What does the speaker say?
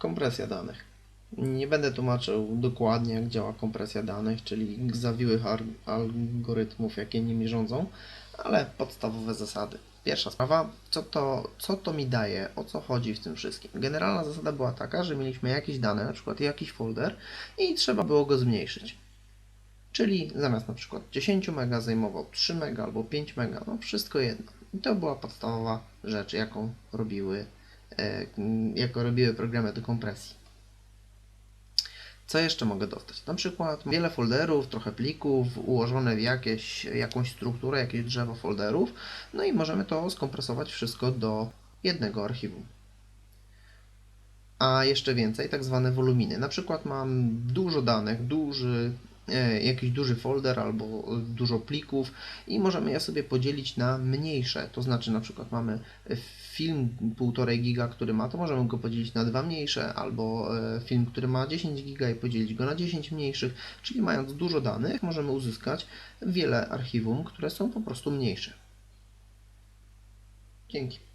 Kompresja danych. Nie będę tłumaczył dokładnie, jak działa kompresja danych, czyli zawiłych algorytmów, jakie nimi rządzą, ale podstawowe zasady. Pierwsza sprawa, co to, co to mi daje, o co chodzi w tym wszystkim. Generalna zasada była taka, że mieliśmy jakieś dane, na przykład jakiś folder i trzeba było go zmniejszyć. Czyli zamiast na przykład 10 MB zajmował 3 MB albo 5 MB, no wszystko jedno. I to była podstawowa rzecz, jaką robiły, e, jaką robiły programy do kompresji. Co jeszcze mogę dostać? Na przykład wiele folderów, trochę plików, ułożone w jakieś, jakąś strukturę, jakieś drzewo folderów, no i możemy to skompresować wszystko do jednego archiwum. A jeszcze więcej, tak zwane woluminy. Na przykład mam dużo danych, duży, jakiś duży folder albo dużo plików i możemy je sobie podzielić na mniejsze. To znaczy na przykład mamy film 1,5 giga, który ma, to możemy go podzielić na dwa mniejsze, albo e, film, który ma 10 giga i podzielić go na 10 mniejszych, czyli mając dużo danych możemy uzyskać wiele archiwum, które są po prostu mniejsze. Dzięki.